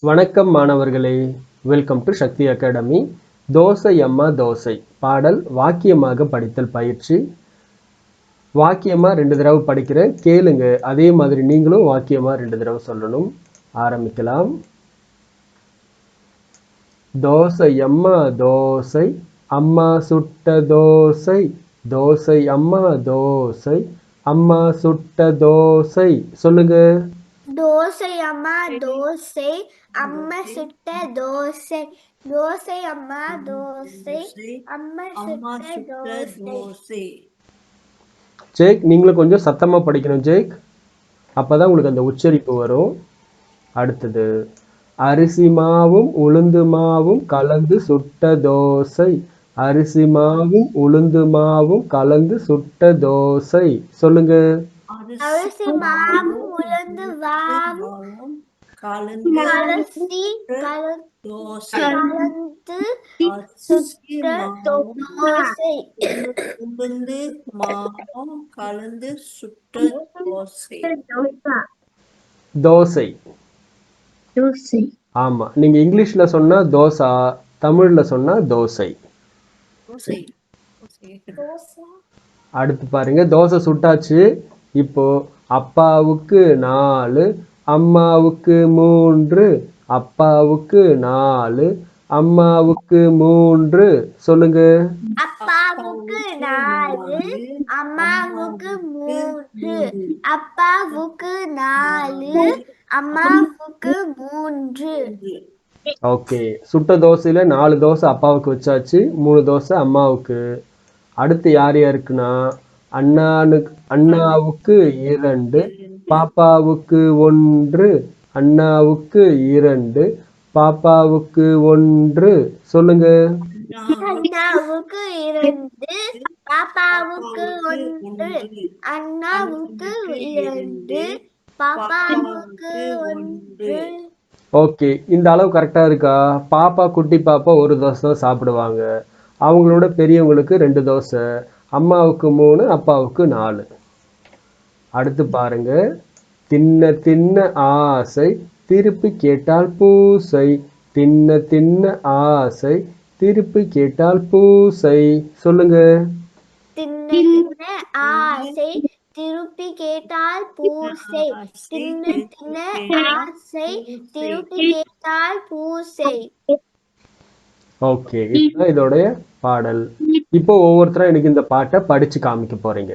வணக்கம் மாணவர்களே. Welcome to Sakthi academy dosa அம்மா தோசை. பாடல் வாக்கியமாக படித்தல் பயிற்சி. வாக்கியமாக ரெண்டு தடவை படிக்கிறேன். கேளுங்க. அதே மாதிரி நீங்களும் வாக்கியமா ரெண்டு தடவை சொல்லணும். ஆரம்பிக்கலாம். தோசை அம்மா தோசை. அம்மா சுட்ட தோசை. தோசை அம்மா தோசை. அம்மா சுட்ட தோசை. சொல்லுங்க. தோசை அம்மா தோசை. அம்மா சுட்ட தோசை. தோசை அம்மா தோசை. அம்மா சுட்ட தோசை. ஜேக் நீங்களும் கொஞ்சம் சத்தமா படிக்கணும் ஜேக். அப்பதான் உங்களுக்கு அந்த உச்சரிப்பு வரும். அடுத்தது அரிசி மாவும் உளுந்து மாவும் கலந்து சுட்ட தோசை. அரிசி மாவும் உளுந்து மாவும் கலந்து சுட்ட தோசை. சொல்லுங்க. அரிசி மாவும் உளுந்து வாவும் கலந்து தோசை கலந்து சுட்ட மாவும் தோசை. உளுந்து மாவும் கலந்து சுட்ட தோசை. தோசை. ஆமா. நீங்க இங்கிலீஷ்ல சொன்னா தோசா தமிழ்ல சொன்னா தோசை. தோசை. தோசை அடுத்து பாருங்க. தோசை சுட்டாச்சு. இப்போ அப்பாவுக்கு நாலு அம்மாவுக்கு மூன்று அப்பாவுக்கு நாலு அம்மாவுக்கு மூன்று. சொல்லுங்க. அப்பாவுக்கு நாலு அம்மாவுக்கு மூன்று அப்பாவுக்கு நாலு அம்மாவுக்கு மூன்று. ஓகே. சுட்ட தோசையில நாலு தோசை அப்பாவுக்கு வச்சாச்சு மூணு தோசை அம்மாவுக்கு. அடுத்து யார் யாருக்குன்னா? அண்ணானுக்கு அண்ணாவுக்கு இரண்டு பாப்பாவுக்கு ஒன்று அண்ணாவுக்கு இரண்டு பாப்பாவுக்கு ஒன்று. சொல்லுங்க. அண்ணாவுக்கு இரண்டு பாப்பாவுக்கு ஒன்று அண்ணாவுக்கு இரண்டு பாப்பாவுக்கு ஒன்று. ஓகே இந்த அளவு கரெக்டாக இருக்கா? பாப்பா குட்டி பாப்பா ஒரு தோசை தான் சாப்பிடுவாங்க. அவங்களோட பெரியவங்களுக்கு ரெண்டு தோசை. அம்மாவுக்கு மூணு அப்பாவுக்கு நாலு. அடுத்து பாருங்க. தின்ன தின்ன ஆசை திருப்பி கேட்டால் பூசை. தின்ன தின்ன ஆசை திருப்பி கேட்டால் பூசை. சொல்லுங்க. தின்ன தின்ன ஆசை திருப்பி கேட்டால் பூசை. தின்ன தின்ன ஆசை திருப்பி கேட்டால் பூசை. ஓகே இதுதான் இதோடைய பாடல். இப்போ ஒவ்வொருத்தரும் எனக்கு இந்த பாட்டை படிச்சு காமிக்க போறீங்க.